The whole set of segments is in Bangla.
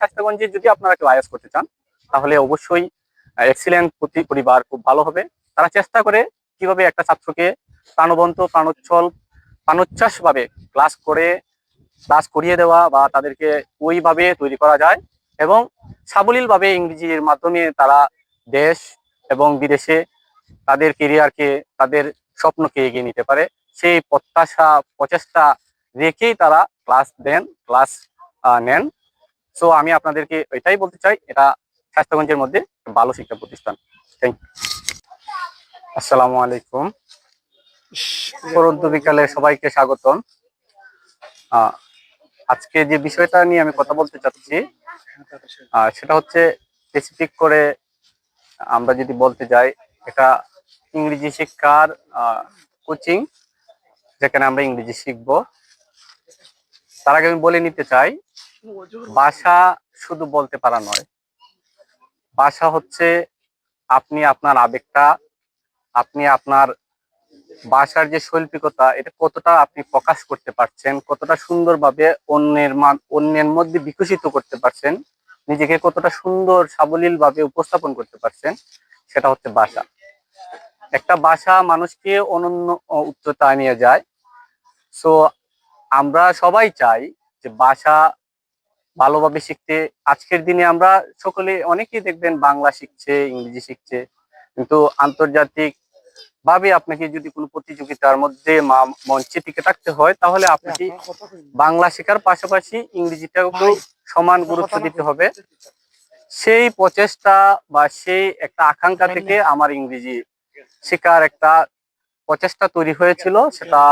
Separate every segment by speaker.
Speaker 1: স্বাস্থ্যগঞ্জে যদি আপনারা কেউ আয়াস করতে চান, তাহলে অবশ্যই এক্সিলেন্ট প্রতি পরিবার খুব ভালো হবে। তারা চেষ্টা করে কীভাবে একটা ছাত্রকে প্রাণবন্ত, প্রাণোচ্ছল প্রাণোচ্ছ্বাস ভাবে ক্লাস করে ক্লাস করিয়ে দেওয়া বা তাদেরকে ওইভাবে তৈরি করা যায় এবং সাবলীলভাবে ইংরেজির মাধ্যমে তারা দেশ এবং বিদেশে তাদের কেরিয়ারকে তাদের স্বপ্নকে এগিয়ে নিতে পারে। সেই প্রত্যাশা, প্রচেষ্টা রেখেই তারা ক্লাস দেন ক্লাস নেন। সো আমি আপনাদেরকে এটাই বলতে চাই, এটা স্বাস্থ্যগঞ্জের মধ্যে ভালো শিক্ষা প্রতিষ্ঠান। থ্যাংক ইউ আসসালামু আলাইকুম। পরন্ত বিকালে সবাইকে স্বাগতম। আজকে যে বিষয়টা নিয়ে আমি কথা বলতে চাচ্ছি সেটা হচ্ছে স্পেসিফিক করে আমরা যদি বলতে যাই, এটা ইংরেজি শিক্ষার কোচিং যেখানে আমরা ইংরেজি শিখব। তার আগে আমি বলে নিতে চাই ভাষা শুধু বলতে পারা নয় বাসা হচ্ছে আপনি আপনার আবেগটা, আপনি আপনার বাসার যে শৈল্পিকতা, এটা কতটা আপনি প্রকাশ করতে পারছেন, কতটা সুন্দরভাবে অন্যের অন্যের মধ্যে বিকশিত করতে পারছেন, নিজেকে কতটা সুন্দর সাবলীল ভাবে উপস্থাপন করতে পারছেন, সেটা হচ্ছে বাসা একটা বাসা মানুষকে অনন্য উচ্চতায় নিয়ে যায়। সো আমরা সবাই চাই যে ভাষা ভালোভাবে শিখতে। আজকের দিনে আমরা সকলে অনেকেই দেখবেন বাংলা শিখছে ইংরেজি শিখছে। কিন্তু আন্তর্জাতিক ভাবে আপনাকে যদি কোনো প্রতিযোগিতার মধ্যে মা- মঞ্চে টিকে থাকতে হয় তাহলে আপনাকে বাংলা। শেখার পাশাপাশি ইংরেজিটাকেও সমান গুরুত্ব দিতে হবে। সেই প্রচেষ্টা বা সেই একটা আকাঙ্ক্ষা থেকে আমার ইংরেজি শেখার একটা প্রচেষ্টা তৈরি হয়েছিল। সেটা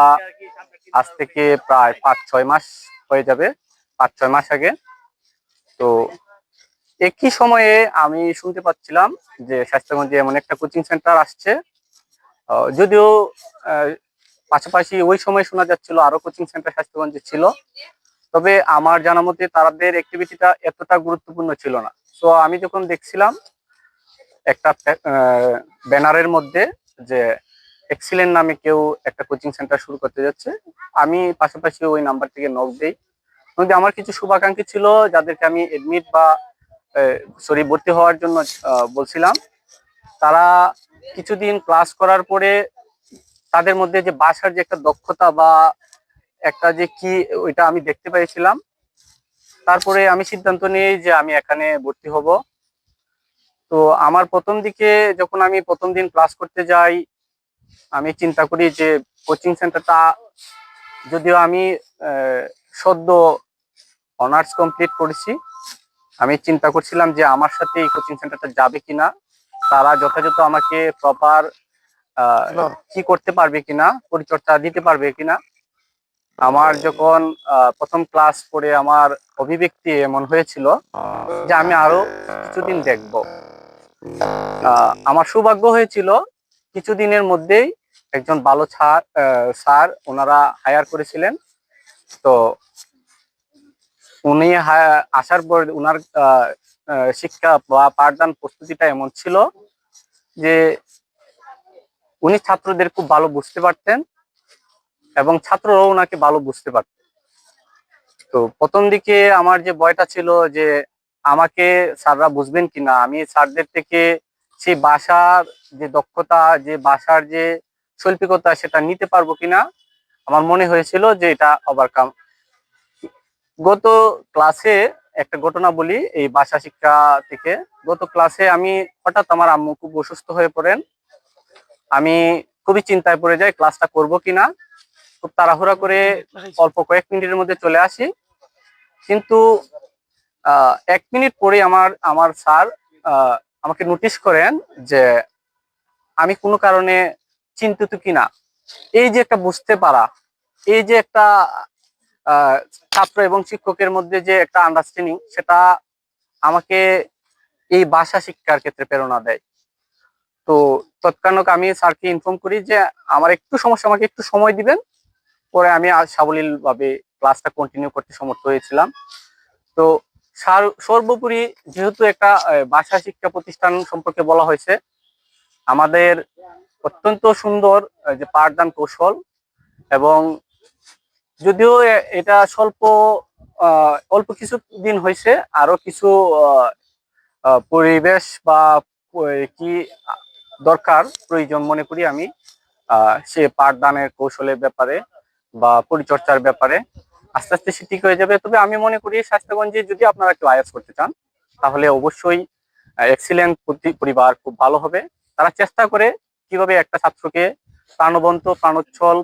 Speaker 1: আজ থেকে প্রায় পাঁচ ছয় মাস হয়ে যাবে পাঁচ ছয় মাস আগে। তো একই সময়ে আমি শুনতে পাচ্ছিলাম যে স্বাস্থ্যগঞ্জে এমন একটা কোচিং সেন্টার আসছে। যদিও পাশাপাশি ওই সময় শোনা যাচ্ছিল আরও কোচিং সেন্টার স্বাস্থ্যগঞ্জে ছিল, তবে আমার জানা মতে তাদের অ্যাক্টিভিটিটা এতটা গুরুত্বপূর্ণ ছিল না। তো আমি যখন দেখছিলাম একটা ব্যানারের মধ্যে যে এক্সিলেন্ট নামে কেউ একটা কোচিং সেন্টার শুরু করতে যাচ্ছে, আমি পাশাপাশি ওই নাম্বার থেকে নক দেই। মধ্যে আমার কিছু শুভাকাঙ্ক্ষী ছিল, যাদেরকে আমি এডমিট বা সরি ভর্তি হওয়ার জন্য বলছিলাম। তারা কিছুদিন ক্লাস করার পরে তাদের মধ্যে যে বাসার যে একটা দক্ষতা বা একটা যে কি, ওইটা আমি দেখতে পেয়েছিলাম। তারপরে আমি সিদ্ধান্ত নিই যে আমি এখানে ভর্তি হব। তো আমার প্রথম দিকে যখন আমি প্রথম দিন ক্লাস করতে যাই, আমি চিন্তা করি যে কোচিং সেন্টারটা যদিও আমি সদ্য অনার্স কমপ্লিট করেছি। আমি চিন্তা করছিলাম যে আমার সাথে এই কোচিং সেন্টারটা যাবে কিনা তারা যথাযথ আমাকে প্রপার কি করতে পারবে কিনা পরিচর্যা দিতে পারবে কিনা। আমার যখন প্রথম ক্লাস করে আমার অভিব্যক্তি এমন হয়েছিল যে আমি আরও কিছুদিন দেখব। আমার সৌভাগ্য হয়েছিল কিছুদিনের মধ্যেই একজন ভালো ছাড় স্যার ওনারা হায়ার করেছিলেন। তো উনি আসার পর উনার শিক্ষা বা পাঠদান প্রস্তুতিটা এমন ছিল যে উনি ছাত্রদের খুব ভালো বুঝতে পারতেন এবং ছাত্ররাও ওনাকে ভালো বুঝতে পারত। তো প্রথম দিকে আমার যে ভয়টা ছিল যে আমাকে স্যাররা বুঝবেন কিনা, আমি স্যারদের থেকে সেই বাসার যে দক্ষতা, যে বাসার যে শৈল্পিকতা, সেটা নিতে পারব কিনা, আমার মনে হয়েছিল যে এটা ওভারকাম গত ক্লাসে একটা ঘটনা বলি, এই ভাষা শিক্ষা থেকে। গত ক্লাসে আমি হঠাৎ আমার আম্মু খুব অসুস্থ হয়ে পড়েন। আমি খুবই চিন্তায় পড়ে যাই ক্লাসটা করব কিনা। খুব তাড়াহুড়া করে অল্প কয়েক মিনিটের মধ্যে চলে আসি। কিন্তু এক মিনিট পরে আমার আমার স্যার আমাকে নোটিশ করেন যে আমি কোনো কারণে চিন্তিত কিনা। এই যে একটা বুঝতে পারা, এই যে একটা ছাত্র এবং শিক্ষকের মধ্যে যে একটা আন্ডারস্ট্যান্ডিং সেটা আমাকে এই ভাষা শিক্ষার ক্ষেত্রে প্রেরণা দেয়। তো তৎক্ষণাৎ আমি স্যারকে ইনফর্ম করি যে, আমার একটু সমস্যা, আমাকে একটু সময় দিবেন। পরে আমি সাবলীল ভাবে ক্লাসটা কন্টিনিউ করতে সমর্থ হয়েছিলাম। তো সার- সর্বোপরি যেহেতু একটা ভাষা শিক্ষা প্রতিষ্ঠান সম্পর্কে বলা হয়েছে, আমাদের অত্যন্ত সুন্দর যে পাঠদান কৌশল এবং যদিও এটা স্বল্প অল্প কিছু দিন হয়েছে, আরও কিছু পরিবেশ বা কি দরকার প্রয়োজন মনে করি আমি সে পাঠদানের কৌশলের ব্যাপারে বা পরিচর্যার ব্যাপারে। আস্তে আস্তে সে ঠিক হয়ে যাবে। তবে আমি মনে করি স্বাস্থ্যগঞ্জে যদি আপনারা একটু আয়াস করতে চান, তাহলে অবশ্যই এক্সিলেন্ট পরিবার খুব ভালো হবে। তারা চেষ্টা করে কীভাবে একটা ছাত্রকে প্রাণবন্ত, প্রাণোচ্ছল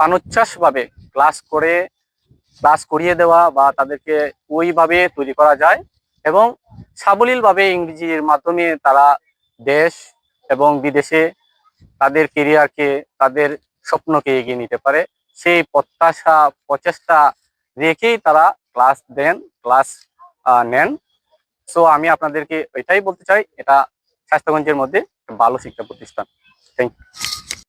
Speaker 1: প্রাণোচ্ছ্বাস ভাবে ক্লাস করে ক্লাস করিয়ে দেওয়া বা তাদেরকে ওইভাবে তৈরি করা যায় এবং সাবলীল ভাবে ইংরেজির মাধ্যমে তারা দেশ এবং বিদেশে তাদের কেরিয়ারকে তাদের স্বপ্নকে এগিয়ে নিতে পারে। সেই প্রত্যাশা, প্রচেষ্টা রেখেই তারা ক্লাস দেন ক্লাস নেন। সো আমি আপনাদেরকে এটাই বলতে চাই, এটা স্বাস্থ্যগঞ্জের মধ্যে ভালো শিক্ষা প্রতিষ্ঠান। Thank you